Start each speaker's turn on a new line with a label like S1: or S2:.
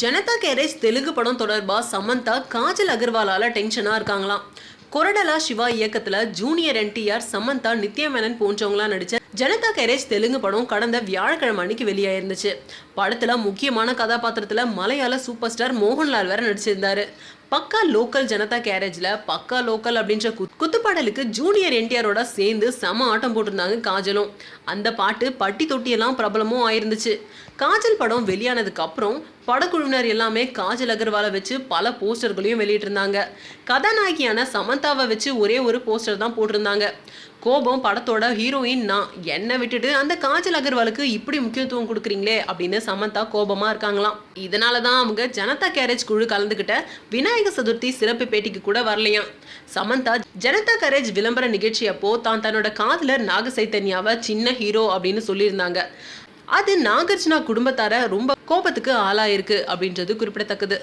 S1: Janata garage Telugu படம் தொடர்பா சமந்தா காஜல் அகர்வாலால டென்ஷனா இருக்காங்களாம். கொரடலா சிவா இயக்கத்துல ஜூனியர் என்டிஆர் சமந்தா நித்யா மேனன் போன்றவங்களாம் நடிச்ச ஜனதா கேரேஜ் தெலுங்கு படம் கடந்த வியாழக்கிழமை அன்னைக்கு வெளியாயிருந்துச்சு. படத்தில் முக்கியமான கதாபாத்திரத்தில் மலையாள சூப்பர் ஸ்டார் மோகன்லால் வேற நடிச்சிருந்தாரு. பக்கா லோக்கல் ஜனதா கேரேஜில் பக்கா லோக்கல் அப்படின்ற குத்- குத்துப்பாடலுக்கு ஜூனியர் என்டிஆரோட சேர்ந்து செம ஆட்டம் போட்டிருந்தாங்க காஜலும். அந்த பாட்டு பட்டி தொட்டியெல்லாம் பிரபலமும் ஆயிருந்துச்சு. காஜல் படம் வெளியானதுக்கு அப்புறம் படக்குழுவினர் எல்லாமே காஜல் அகர்வாலை வச்சு பல போஸ்டர்களையும் வெளியிட்டிருந்தாங்க. கதாநாயகியான சமந்தாவை வச்சு ஒரே ஒரு போஸ்டர் தான் போட்டிருந்தாங்க. கோபம் படத்தோட ஹீரோயின் நான் என்னை விட்டுட்டு அந்த காஜல் அகர்வாலுக்கு இப்படி முக்கியத்துவம் கொடுக்குறீங்களே அப்படின்னு சமந்தா கோபமா இருக்காங்களாம். இதனால தான் அவங்க ஜனதா கேரேஜ் குழு கலந்துக்கிட்ட விநாயக சதுர்த்தி சிறப்பு பேட்டிக்கு கூட வரலையாம். சமந்தா ஜனதா கேரேஜ் விளம்பர நிகழ்ச்சி அப்போ தான் தன்னோட காதலர் நாக சைத்தன்யாவை சின்ன ஹீரோ அப்படின்னு சொல்லியிருந்தாங்க. அது நாகார்ஜுனா குடும்பத்தார ரொம்ப கோபத்துக்கு ஆளாயிருக்கு அப்படின்றது குறிப்பிடத்தக்கது.